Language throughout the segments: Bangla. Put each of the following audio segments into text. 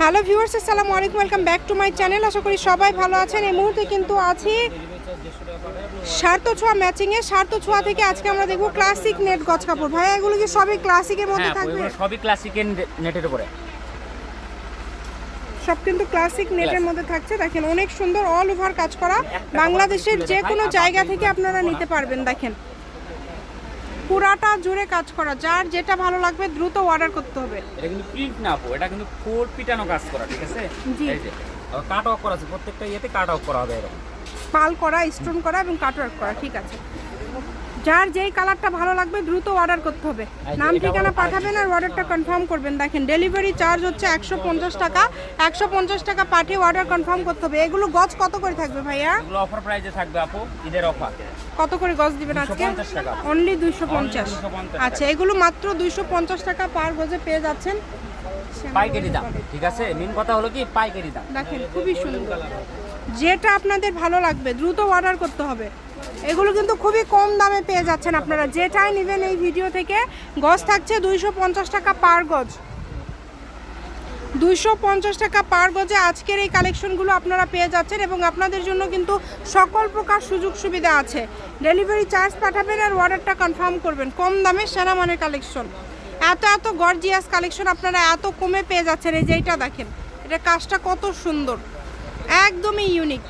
হ্যালো ভিউয়ার্স আসসালামু আলাইকুম welcome back to my channel. আশা করি সবাই ভালো আছেন। এই মুহূর্তে কিন্তু আছি সার্থ ছোঁয়া ম্যাচিংয়ে সার্থ ছোঁয়া থেকে আজকে আমরা দেখব ক্লাসিক নেট গজ কাপড় ভাইয়া এগুলো কি সবই ক্লাসিকের মধ্যে হ্যাঁ থাকবে? সবই ক্লাসিকের নেটের উপরে। সব কিন্তু ক্লাসিক নেটের. মধ্যে থাকছে। দেখেন অনেক সুন্দর অল ওভার কাজ করা। বাংলাদেশের যে কোনো জায়গা থেকে আপনারা নিতে পারবেন দেখেন। পুরাটা জুড়ে কাজ করা যার যেটা ভালো লাগবে দ্রুত অর্ডার করতে হবে। এটা কিন্তু প্রিন্ট না আপু এটা কিন্তু ফোর পিটানো কাজ করা ঠিক আছে? জি। এই যে কাট অফ করা আছে প্রত্যেকটা ইয়েতে কাট অফ করা হবে এরকম। পাল করা স্টোন করা এবং কাট কাটওয়ার্ক করা ঠিক আছে। যার যেই কালারটা ভালো লাগবে দ্রুত অর্ডার করতে হবে। নাম ঠিকানা পাঠাবেন আর অর্ডারটা কনফার্ম করবেন। দেখেন ডেলিভারি চার্জ হচ্ছে একশো পঞ্চাশ টাকা। একশো পঞ্চাশ টাকা পাঠিয়ে অর্ডার কনফার্ম করতে হবে। এগুলো গজ কত করে থাকবে ভাইয়া? অফার প্রাইসে থাকবে আপু ঈদের অফার কত করে গজ দিবেন আজকে? 250 টাকা। অনলি দুইশো পঞ্চাশ। আচ্ছা এগুলো মাত্র দুইশো পঞ্চাশ টাকা পার গজে পেয়ে যাচ্ছেন। পাইকারি দাম ঠিক আছে? মেন কথা হলো কি পাইকারি দাম। দেখেন খুবই সুন্দর। যেটা আপনাদের ভালো লাগবে দ্রুত অর্ডার করতে হবে। এগুলো কিন্তু খুবই কম দামে পেয়ে যাচ্ছেন আপনারা। যেটাই নেবেন এই ভিডিও থেকে গজ থাকছে দুইশো পঞ্চাশ টাকা পার গজ। দুইশো পঞ্চাশ টাকা পার গজে আজকের এই কালেকশনগুলো আপনারা পেয়ে যাচ্ছেন এবং আপনাদের জন্য কিন্তু সকল প্রকার সুযোগ সুবিধা আছে। ডেলিভারি চার্জ পাঠাবেন আর অর্ডারটা কনফার্ম করবেন। কম দামে সেরা মানের কালেকশন। এত এত গর্জিয়াস কালেকশন আপনারা এত কমে পেয়ে যাচ্ছেন। এই যেইটা দেখেন, এটা কাজটা কত সুন্দর। একদমই ইউনিক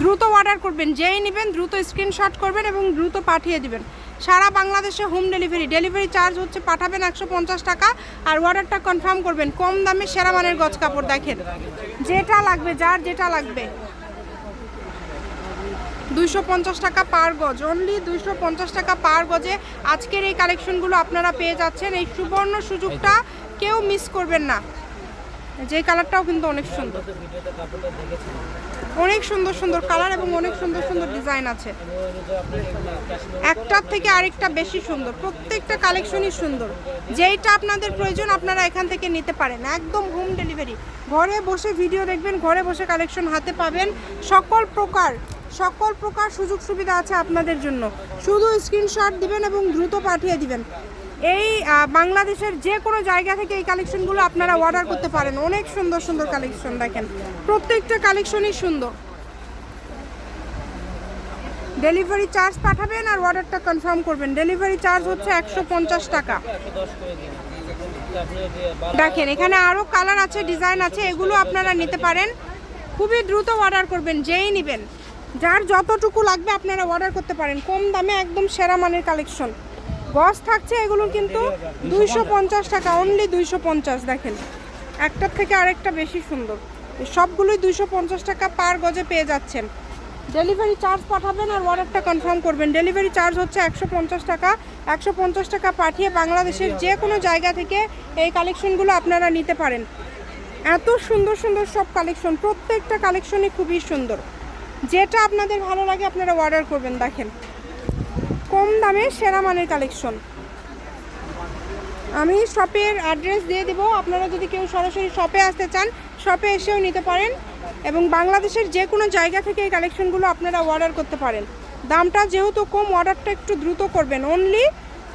দ্রুত অর্ডার করবেন, যেই নেবেন দ্রুত স্ক্রিনশট করবেন এবং দ্রুত পাঠিয়ে দিবেন। সারা বাংলাদেশে হোম ডেলিভারি ডেলিভারি চার্জ হচ্ছে পাঠাবেন একশো পঞ্চাশ টাকা আর অর্ডারটা কনফার্ম করবেন কম দামে সেরা মানের গজ কাপড়, দেখেন। যেটা লাগবে, যার যেটা লাগবে। দুইশো পঞ্চাশ টাকা পার গজ অনলি দুইশো পঞ্চাশ টাকা পার গজে আজকের এই কালেকশনগুলো আপনারা পেয়ে যাচ্ছেন। এই সুবর্ণ সুযোগটা কেউ মিস করবেন না। যে কালারটাও কিন্তু অনেক সুন্দর। অনেক সুন্দর সুন্দর কালার এবং অনেক সুন্দর সুন্দর ডিজাইন আছে। একটার থেকে আরেকটা বেশি সুন্দর, প্রত্যেকটা কালেকশনই সুন্দর। যেইটা আপনাদের প্রয়োজন আপনারা এখান থেকে নিতে পারেন। একদম হোম ডেলিভারি ঘরে বসে ভিডিও দেখবেন, ঘরে বসে কালেকশন হাতে পাবেন। সকল প্রকার সকল প্রকার সুযোগ সুবিধা আছে আপনাদের জন্য। শুধু স্ক্রিনশট দিবেন এবং দ্রুত পাঠিয়ে দিবেন। এই বাংলাদেশের যে কোনো জায়গা থেকে এই কালেকশনগুলো আপনারা অর্ডার করতে পারেন। অনেক সুন্দর সুন্দর কালেকশন দেখেন। প্রত্যেকটা কালেকশনই সুন্দর। ডেলিভারি চার্জ পাঠাবেন আর অর্ডারটা কনফার্ম করবেন। ডেলিভারি চার্জ হচ্ছে একশো পঞ্চাশ টাকা। দেখেন, এখানে আরও কালার আছে ডিজাইন আছে, এগুলো আপনারা নিতে পারেন। খুবই দ্রুত অর্ডার করবেন, যেই নেবেন। যার যতটুকু লাগবে আপনারা অর্ডার করতে পারেন। কম দামে একদম সেরা মানের কালেকশন। গজ থাকছে এগুলো কিন্তু দুইশো পঞ্চাশ টাকা অনলি দুইশো পঞ্চাশ দেখেন। একটার থেকে আরেকটা বেশি সুন্দর। সবগুলোই দুইশো পঞ্চাশ টাকা পার গজে পেয়ে যাচ্ছেন। ডেলিভারি চার্জ পাঠাবেন আর অর্ডারটা কনফার্ম করবেন। ডেলিভারি চার্জ হচ্ছে একশো পঞ্চাশ টাকা। একশো পঞ্চাশ টাকা পাঠিয়ে বাংলাদেশের যে কোনো জায়গা থেকে এই কালেকশনগুলো আপনারা নিতে পারেন। এত সুন্দর সুন্দর সব কালেকশন প্রত্যেকটা কালেকশনই খুবই সুন্দর। যেটা আপনাদের ভালো লাগে আপনারা অর্ডার করবেন, দেখেন। কম দামে সেরা মানের কালেকশন। আমি শপের অ্যাড্রেস দিয়ে দিব। আপনারা যদি কেউ সরাসরি শপে আসতে চান, শপে এসেও নিতে পারেন এবং বাংলাদেশের যে কোনো জায়গা থেকে এই কালেকশনগুলো আপনারা অর্ডার করতে পারেন। দামটা যেহেতু কম, অর্ডারটা একটু দ্রুত করবেন। অনলি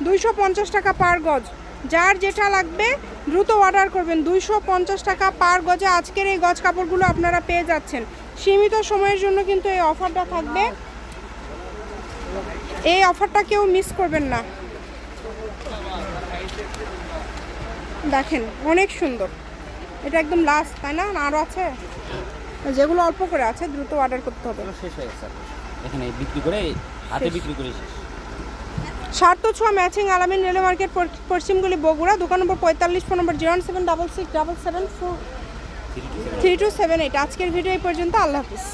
দুইশো পঞ্চাশ টাকা পার গজ। যার যেটা লাগবে, দ্রুত অর্ডার করবেন। দুইশো পঞ্চাশ টাকা পার গজে আজকের এই গজ কাপড়গুলো আপনারা পেয়ে যাচ্ছেন। সীমিত সময়ের জন্য কিন্তু এই অফারটা থাকবে। এই অফারটা কেউ মিস করবেন না। দেখেন অনেক সুন্দর। এটা একদম লাস্ট তাই না? আরও আছে? যেগুলো অল্প করে আছে দ্রুত অর্ডার করতে হবে। শেষ হয়ে গেছে। এখানে। বিক্রি করে হাতে বিক্রি করে শেষ। সার্থ ছোঁয়া ম্যাচিং আলামিন রেলওয়ে মার্কেট পশ্চিমগুলি বগুড়া দোকান নম্বর পঁয়তাল্লিশ phone number zero seven double six double seven four three two seven eight আজকের ভিডিও এই পর্যন্ত আল্লাহ হাফিজ।